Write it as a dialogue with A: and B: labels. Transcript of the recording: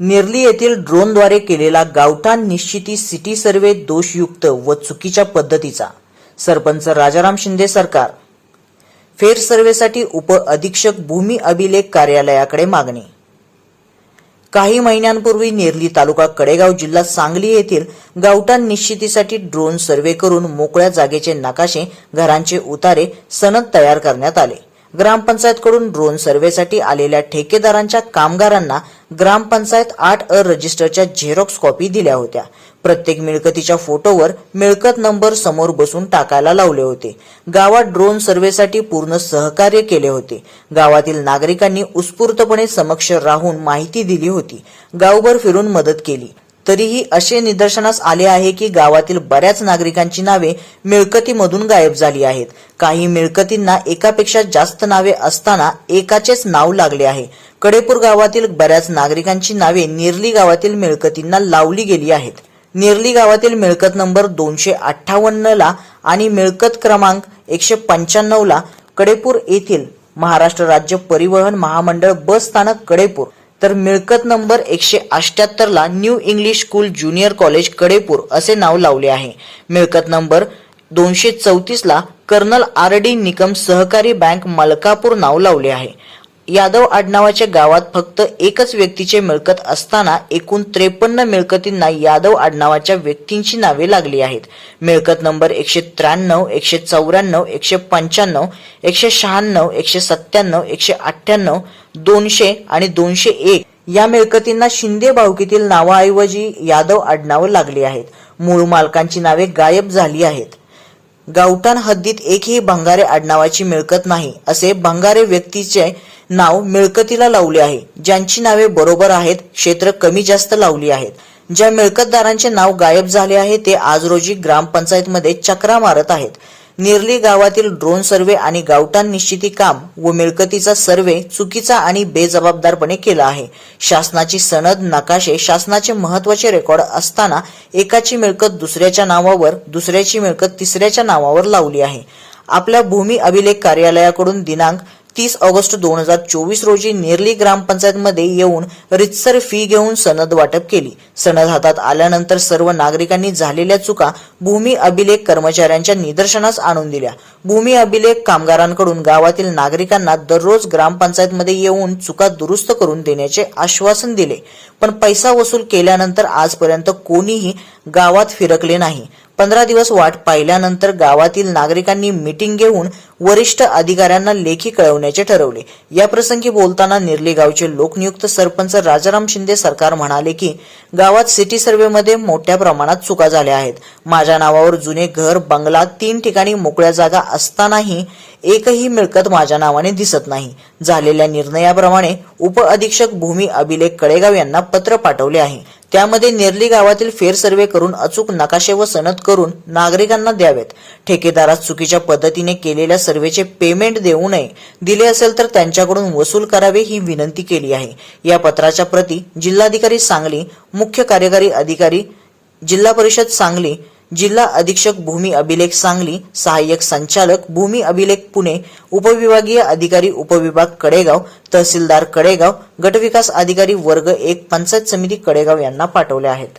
A: निर्ली येथील ड्रोनद्वारे केलेला गावठाण निश्चिती सिटी सर्वे दोषयुक्त व चुकीच्या पद्धतीचा. सरपंच राजाराम शिंदे सरकार. फेर सर्वेसाठी उप अधीक्षक भूमी अभिलेख कार्यालयाकडे मागणी. काही महिन्यांपूर्वी नेरली तालुका कडेगाव जिल्हा सांगली येथील गावठाण निश्चितीसाठी ड्रोन सर्वे करून मोकळ्या जागेचे नकाशे घरांचे उतारे सनद तयार करण्यात आले. ग्रामपंचायतकडून ड्रोन सर्वेसाठी आलेल्या ठेकेदारांच्या कामगारांना ग्रामपंचायत आठ अ रजिस्टरच्या झेरॉक्स कॉपी दिल्या होत्या. प्रत्येक मिळकतीच्या फोटोवर मिळकत नंबर समोर बसून टाकायला लावले होते. गावात ड्रोन सर्वेसाठी पूर्ण सहकार्य केले होते. गावातील नागरिकांनी उत्स्फूर्तपणे समक्ष राहून माहिती दिली होती. गावभर फिरून मदत केली. तरीही असे निदर्शनास आले आहे की गावातील बऱ्याच नागरिकांची नावे मिळकतीमधून गायब झाली आहेत. काही मिळकतींना एकापेक्षा जास्त नावे असताना एकाचेच नाव लागले आहे. कडेपूर गावातील बऱ्याच नागरिकांची नावे निर्ली गावातील मिळकतींना लावली गेली आहेत. निर्ली गावातील मिळकत नंबर दोनशे अठ्ठावन्नला आणि मिळकत क्रमांक एकशे पंच्याण्णवला कडेपूर येथील महाराष्ट्र राज्य परिवहन महामंडळ बस स्थानक कडेपूर. तर मिळकत नंबर एकशे अठ्याहत्तर ला new English school junior college Kadepur असे नाव लावले आहे. मिळकत नंबर दोनशे चौतीस ला कर्नल आर डी निकम सहकारी बँक मलकापूर नाव लावले आहे. यादव आडनावाच्या गावात फक्त एकच व्यक्तीचे मिळकत असताना एकूण त्रेपन्न मिळकतींना यादव आडनावाच्या व्यक्तींची नावे लागली आहेत. मिळकत नंबर एकशे त्र्याण्णव एकशे चौऱ्याण्णव एकशे पंच्याण्णव एकशे शहाण्णव एकशे सत्त्याण्णव एकशे अठ्ठ्याण्णव दोनशे आणि दोनशे एक या मिळकतींना शिंदे भावकीतील नावाऐवजी यादव आडनावं लागली आहेत. मूळ मालकांची नावे गायब झाली आहेत. गावठाण हद्दीत एकही भंगारे आडनावाची मिळकत नाही असे भंगारे व्यक्तीचे नाव मिळकतीला लावले आहे. ज्यांची नावे बरोबर आहेत क्षेत्र कमी जास्त लावली आहेत. ज्या मिळकतदारांचे नाव गायब झाले आहे ते आज रोजी ग्रामपंचायतमध्ये चक्रा मारत आहेत. निर्ली गावातील ड्रोन सर्वे आणि गावठाण निश्चिती काम व मिळकतीचा सर्वे चुकीचा आणि बेजबाबदारपणे केला आहे. शासनाची सनद नकाशे शासनाचे महत्त्वाचे रेकॉर्ड असताना एकाची मिळकत दुसऱ्याच्या नावावर दुसऱ्याची मिळकत तिसऱ्याच्या नावावर लावली आहे. आपल्या भूमी अभिलेख कार्यालयाकडून दिनांक तीस ऑगस्ट दोन हजार चोवीस रोजी नेरली ग्रामपंचायतमध्ये येऊन रितसर फी घेऊन सनद वाटप केली. सनद हातात आल्यानंतर सर्व नागरिकांनी झालेल्या चुका भूमी अभिलेख कर्मचाऱ्यांच्या निदर्शनास आणून दिल्या. भूमी अभिलेख कामगारांकडून गावातील नागरिकांना दररोज ग्रामपंचायतमध्ये येऊन चुका दुरुस्त करून देण्याचे आश्वासन दिले. पण पैसा वसूल केल्यानंतर आजपर्यंत कोणीही गावात फिरकले नाही. पंधरा दिवस वाट पाहिल्यानंतर गावातील नागरिकांनी मीटिंग घेऊन वरिष्ठ अधिकाऱ्यांना लेखी कळवण्याचे ठरवले. या प्रसंगी बोलताना निर्ली गावचे लोकनियुक्त सरपंच राजाराम शिंदे सरकार म्हणाले की गावात सिटी सर्व्हेमध्ये मोठ्या प्रमाणात चुका झाल्या आहेत. माझ्या नावावर जुने घर बंगला तीन ठिकाणी मोकळ्या जागा असतानाही एकही मिळकत माझ्या नावाने दिसत नाही. झालेल्या निर्णयाप्रमाणे उप अधीक्षक भूमी अभिलेख कळेगाव यांना पत्र पाठवले आहे. त्यामध्ये नेरली गावातील फेर सर्वे करून अचूक नकाशे व सनद करून नागरिकांना द्यावेत. ठेकेदारास चुकीच्या पद्धतीने केलेल्या सर्वेचे पेमेंट देऊ नये दिले असेल तर त्यांच्याकडून वसूल करावे ही विनंती केली आहे. या पत्राच्या प्रती जिल्हाधिकारी सांगली मुख्य कार्यकारी अधिकारी जिल्हा परिषद सांगली जिल्हा अधीक्षक भूमी अभिलेख सांगली सहाय्यक संचालक भूमी अभिलेख पुणे उपविभागीय अधिकारी उपविभाग कडेगाव तहसीलदार कडेगाव गटविकास अधिकारी वर्ग एक पंचायत समिती कडेगाव यांना पाठवले आहेत.